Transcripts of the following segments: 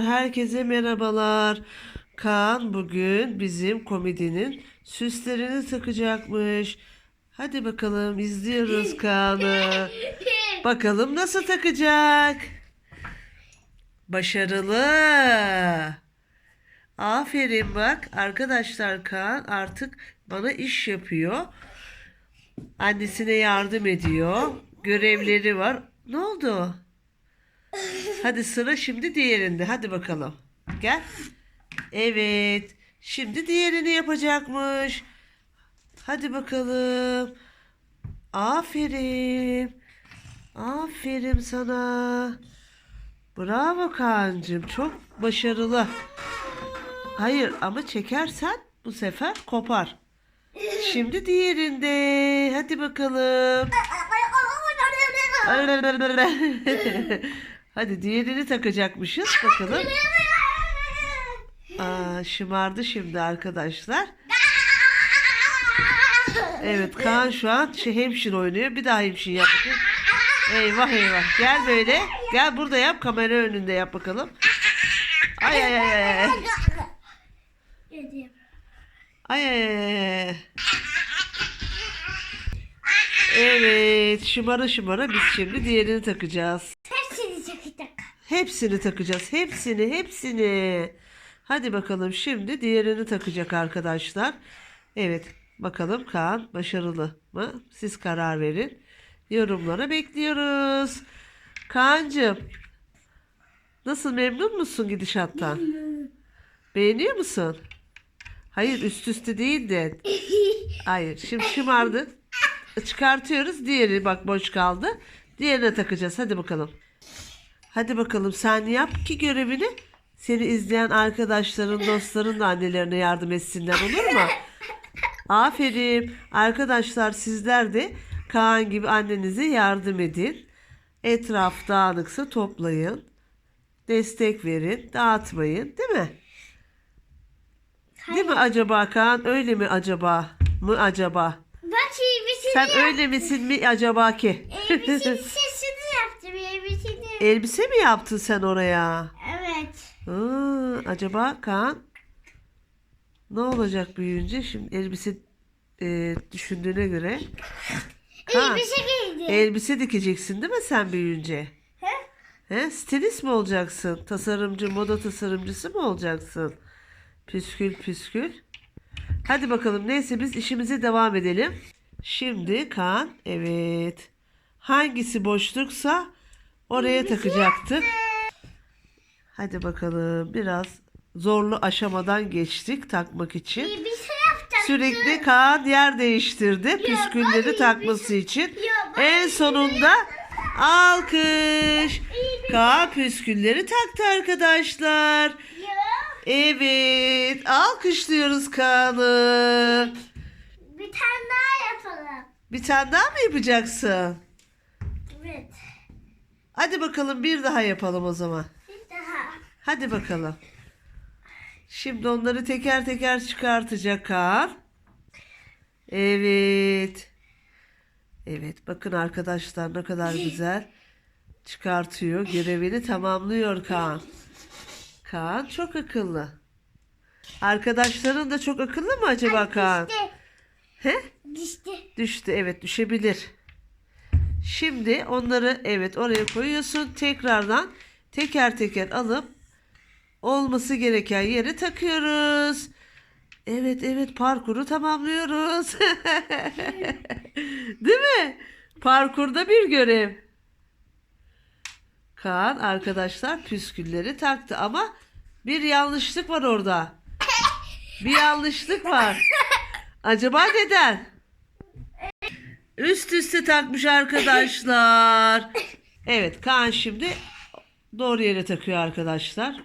Herkese merhabalar. Kaan bugün bizim komedinin süslerini takacakmış. Hadi bakalım izliyoruz Kaan'ı. Bakalım nasıl takacak? Başarılı. Aferin bak arkadaşlar Kaan artık bana iş yapıyor. Annesine yardım ediyor. Görevleri var. Ne oldu? Hadi sıra şimdi diğerinde. Hadi bakalım. Gel. Evet. Şimdi diğerini yapacakmış. Hadi bakalım. Aferin. Aferin sana. Bravo Kaan'cığım. Çok başarılı. Hayır ama çekersen bu sefer kopar. Şimdi diğerinde. Hadi bakalım. Hadi diğerini takacakmışız. Bakalım. Aa, şımardı şimdi arkadaşlar. Evet Kaan şu an şey, hemşin oynuyor. Bir daha hemşin yap. bakayım. Eyvah eyvah. Gel böyle. Gel burada yap. Kamera önünde yap bakalım. Ay ay ay ay. Ay ay ay. Evet şımara şımara biz şimdi diğerini takacağız. Hepsini takacağız. Hepsini, hepsini. Hadi bakalım şimdi diğerini takacak arkadaşlar. Evet, bakalım Kaan başarılı mı? Siz karar verin. Yorumlara bekliyoruz. Kaan'cığım, nasıl memnun musun gidişattan? Beğeniyor musun? Hayır, üst üste değil de. Hayır, şimdi şımardı. Çıkartıyoruz. Diğeri bak boş kaldı. Diğerine takacağız. Hadi bakalım. Hadi bakalım sen yap ki görevini. Seni izleyen arkadaşların, dostların da annelerine yardım etsinler olur mu? Aferin. Arkadaşlar sizler de Kaan gibi annenize yardım edin. Etraf dağınıksa toplayın. Destek verin. Dağıtmayın. Değil mi? Değil mi acaba Kaan? Öyle mi acaba? Mı acaba? Bak elbiseni Sen yaptım. öyle misin mi acaba ki? Sesini yaptım elbiseni. Elbise mi yaptın sen oraya? Evet. Aa, acaba Kaan ne olacak büyüyünce? Şimdi elbise e, düşündüğüne göre. Kaan, Elbise giydi. elbise dikeceksin değil mi sen büyüyünce? He? He? Stilist mi olacaksın? Tasarımcı, moda tasarımcısı mı olacaksın? Püskül püskül. Hadi bakalım neyse biz işimize devam edelim. Şimdi Kaan evet. Hangisi boşluksa oraya takacaktık. Hadi bakalım biraz zorlu aşamadan geçtik takmak için. Yaptım. Sürekli Kaan yer değiştirdi püskülleri ay, takması için. En sonunda alkış. Kaan püskülleri taktı arkadaşlar. Evet alkışlıyoruz Kaan'ı. Bir tane daha yapalım. Bir tane daha mı yapacaksın? Hadi bakalım bir daha yapalım o zaman. Bir daha. Hadi bakalım. Şimdi onları teker teker çıkartacak Kaan. Evet. Evet bakın arkadaşlar ne kadar güzel çıkartıyor. Görevini tamamlıyor Kaan. Kaan çok akıllı. Arkadaşların da çok akıllı mı acaba Kaan? Düştü. He? Düştü. Düştü evet düşebilir. Şimdi onları evet oraya koyuyorsun. Tekrardan teker teker alıp olması gereken yere takıyoruz. Evet evet parkuru tamamlıyoruz. Değil mi? Parkurda bir görev. Kaan arkadaşlar püskülleri taktı ama bir yanlışlık var orada. Bir yanlışlık var. Acaba neden? Üst üste takmış arkadaşlar. Evet Kaan şimdi doğru yere takıyor arkadaşlar.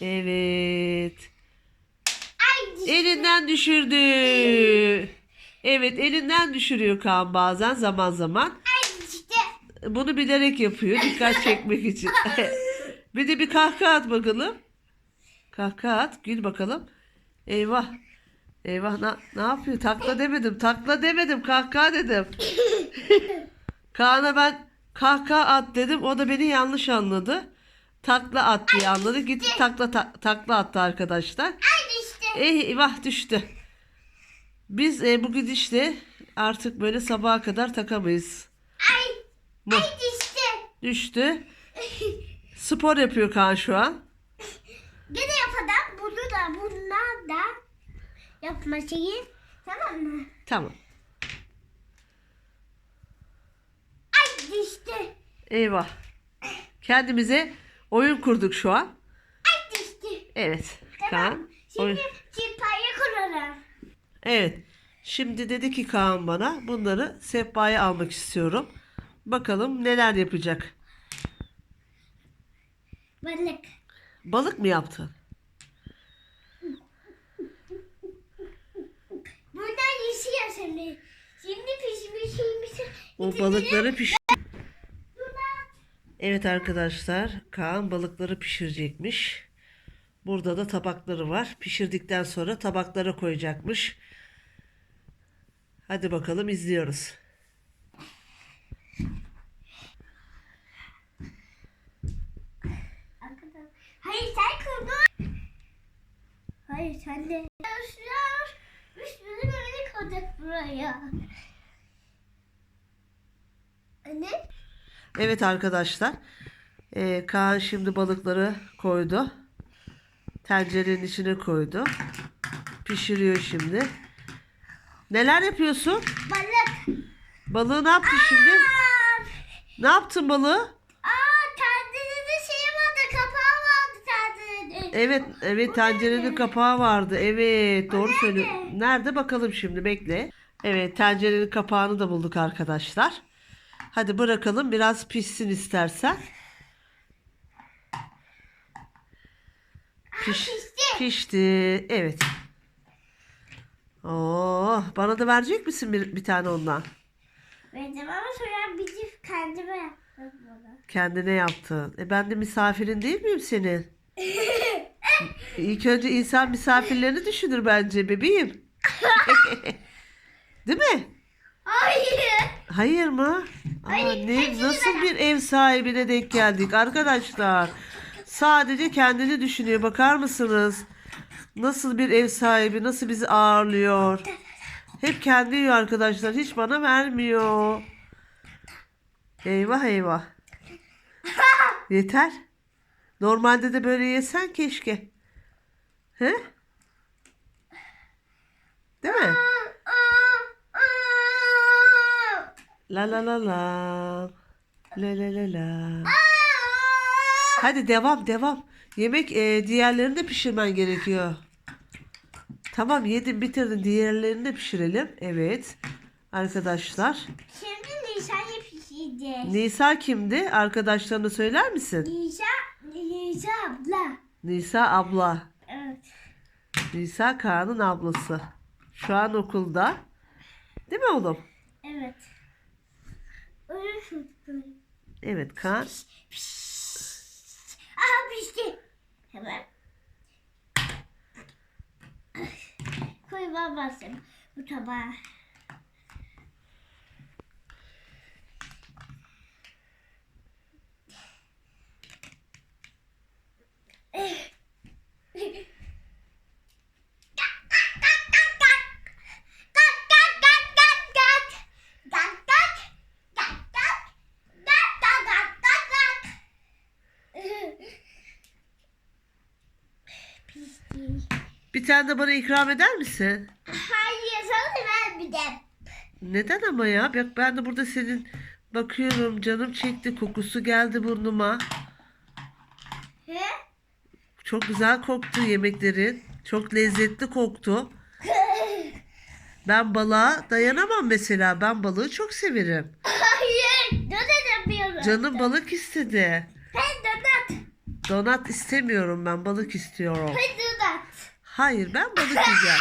Evet. Elinden düşürdü. Evet elinden düşürüyor Kaan bazen zaman zaman. Bunu bilerek yapıyor dikkat çekmek için. bir de bir kahkaha at bakalım. Kahkaha at gül bakalım. Eyvah. Eyvah ne, ne yapıyor? Takla demedim. Takla demedim. Kahkaha dedim. Kaan'a ben kahkaha at dedim. O da beni yanlış anladı. takla at diye anladı. Gitti takla ta- takla attı arkadaşlar. Ay düştü. Eyvah düştü. Biz e, bu gidişle artık böyle sabaha kadar takamayız. Ay. Bu Ay düştü. düştü. Spor yapıyor Kaan şu an. Gene yapalım. Bunu da bunlar da yapma şeyi. Tamam mı? Tamam. Ay düştü. Eyvah. Kendimize oyun kurduk şu an. Ay düştü. Evet. Tamam. Kaan. Oyun. Şimdi çipayı kuralım. Evet. Şimdi dedi ki Kaan bana bunları sehpaya almak istiyorum. Bakalım neler yapacak. Balık. Balık mı yaptı? Buradan yaşıyor şimdi. Şimdi pişmiş pişmiş. O balıkları piş. Evet arkadaşlar, Kaan balıkları pişirecekmiş. Burada da tabakları var. Pişirdikten sonra tabaklara koyacakmış. Hadi bakalım izliyoruz. Hayır sen kurdun. Hayır sen de. Arkadaşlar. Buraya. Anne. Evet arkadaşlar, ee, Kaan şimdi balıkları koydu. Tencerenin içine koydu. Pişiriyor şimdi. Neler yapıyorsun? Balık. Balığı ne yaptın şimdi? Ne yaptın balığı? Evet, evet tencerenin kapağı vardı. Evet, doğru söylüyorsun. Nerede bakalım şimdi bekle. Evet, tencerenin kapağını da bulduk arkadaşlar. Hadi bırakalım biraz pişsin istersen. Piş, pişti. pişti. Evet. Oh, bana da verecek misin bir, bir tane ondan? Benim ama sonra bizim kendime yaptım bunu. Kendine yaptın. E ben de misafirin değil miyim senin? İlk önce insan misafirlerini düşünür bence bebeğim. Değil mi? Hayır. Hayır mı? Hayır, Aa, ne, nasıl bir ev sahibine denk geldik arkadaşlar. Sadece kendini düşünüyor. Bakar mısınız? Nasıl bir ev sahibi, nasıl bizi ağırlıyor. Hep kendi yiyor arkadaşlar. Hiç bana vermiyor. Eyvah eyvah. Yeter. Normalde de böyle yesen keşke. He? Değil mi? La la la la. La la la la. Hadi devam devam. Yemek e, diğerlerini de pişirmen gerekiyor. Tamam yedin bitirdin diğerlerini de pişirelim. Evet. Arkadaşlar. Şimdi Nişan'ı pişireceğiz. Nisa kimdi? Arkadaşlarına söyler misin? Nişa, Nişa abla. Nisa abla. Evet. Nisa Kaan'ın ablası. Şu an okulda. Değil mi oğlum? Evet. Evet Kaan. Aha pişti. Hemen. Koy babasın bu tabağa. Bir tane de bana ikram eder misin? Hayır sana ver bir de. Neden ama ya? Bak ben de burada senin bakıyorum canım çekti kokusu geldi burnuma. He? Çok güzel koktu yemeklerin. Çok lezzetli koktu. Ben balığa dayanamam mesela. Ben balığı çok severim. Hayır. Donat yapıyorum. Canım balık istedi. Hey donat. Donat istemiyorum ben balık istiyorum. Donat. Hayır ben balık yiyeceğim.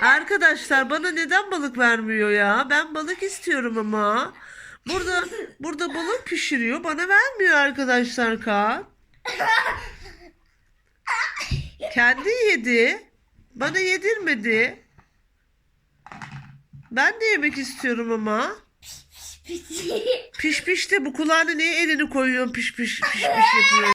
Arkadaşlar bana neden balık vermiyor ya? Ben balık istiyorum ama. Burada burada balık pişiriyor. Bana vermiyor arkadaşlar Kaan. Kendi yedi. Bana yedirmedi. Ben de yemek istiyorum ama. Piş piş de bu kulağına niye elini koyuyorsun piş piş piş piş yapıyor.